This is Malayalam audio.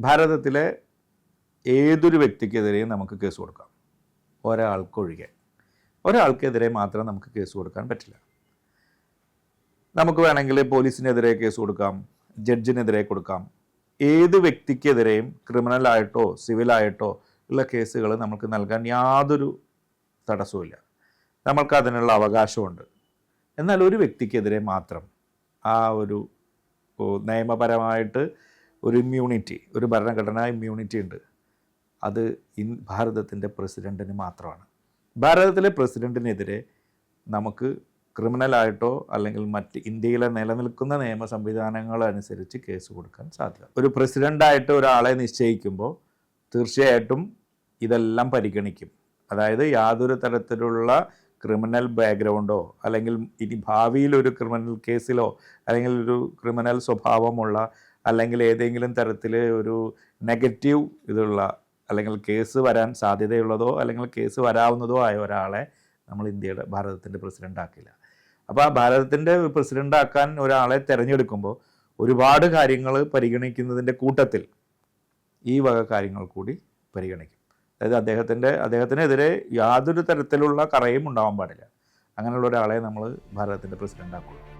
ഭാരതത്തിലെ ഏതൊരു വ്യക്തിക്കെതിരെയും നമുക്ക് കേസ് കൊടുക്കാം. ഒരാൾക്കൊഴികെ. ഒരാൾക്കെതിരെ മാത്രം നമുക്ക് കേസ് കൊടുക്കാൻ പറ്റില്ല. നമുക്ക് വേണമെങ്കിൽ പോലീസിനെതിരെ കേസ് കൊടുക്കാം ജഡ്ജിനെതിരെ കൊടുക്കാം. ഏത് വ്യക്തിക്കെതിരെയും ക്രിമിനലായിട്ടോ സിവിലായിട്ടോ ഉള്ള കേസുകൾ നമുക്ക് നൽകാൻ യാതൊരു തടസ്സവുമില്ല. നമ്മൾക്ക് അതിനുള്ള അവകാശമുണ്ട്. എന്നാൽ ഒരു വ്യക്തിക്കെതിരെ മാത്രം ആ ഒരു നിയമപരമായിട്ട് ഒരു ഇമ്മ്യൂണിറ്റി ഒരു ഭരണഘടനാ ഇമ്മ്യൂണിറ്റി ഉണ്ട്. അത് ഇൻ ഭാരതത്തിന്റെ പ്രസിഡന്റിന് മാത്രമാണ്. ഭാരതത്തിലെ പ്രസിഡന്റിനെതിരെ നമുക്ക് ക്രിമിനലായിട്ടോ അല്ലെങ്കിൽ മറ്റ് ഇന്ത്യയിലെ നിലനിൽക്കുന്ന നിയമ സംവിധാനങ്ങളനുസരിച്ച് കേസ് കൊടുക്കാൻ സാധ്യത. ഒരു പ്രസിഡന്റായിട്ട് ഒരാളെ നിശ്ചയിക്കുമ്പോൾ തീർച്ചയായിട്ടും ഇതെല്ലാം പരിഗണിക്കും. അതായത് യാതൊരു തരത്തിലുള്ള ക്രിമിനൽ ബാക്ക്ഗ്രൗണ്ടോ അല്ലെങ്കിൽ ഇനി ഭാവിയിൽ ഒരു ക്രിമിനൽ കേസിലോ അല്ലെങ്കിൽ ഒരു ക്രിമിനൽ സ്വഭാവമുള്ള അല്ലെങ്കിൽ ഏതെങ്കിലും തരത്തിൽ ഒരു നെഗറ്റീവ് ഇതുള്ള അല്ലെങ്കിൽ കേസ് വരാൻ സാധ്യതയുള്ളതോ അല്ലെങ്കിൽ കേസ് വരാവുന്നതോ ആയ ഒരാളെ നമ്മൾ ഇന്ത്യയുടെ ഭാരതത്തിന്റെ പ്രസിഡന്റ് ആക്കില്ല. അപ്പോൾ ആ ഭാരതത്തിന്റെ പ്രസിഡന്റ് ആക്കാൻ ഒരാളെ തിരഞ്ഞെടുക്കുമ്പോൾ ഒരുപാട് കാര്യങ്ങൾ പരിഗണിക്കുന്നതിന്റെ കൂട്ടത്തിൽ ഈ വക കാര്യങ്ങൾ കൂടി പരിഗണിക്കും. അതായത് അദ്ദേഹത്തിന്റെ അദ്ദേഹത്തിനെതിരെ യാതൊരു തരത്തിലുള്ള കറയും ഉണ്ടാവാൻ പാടില്ല. അങ്ങനെയുള്ള ഒരാളെ നമ്മൾ ഭാരതത്തിന്റെ പ്രസിഡന്റ് ആക്കുള്ളൂ.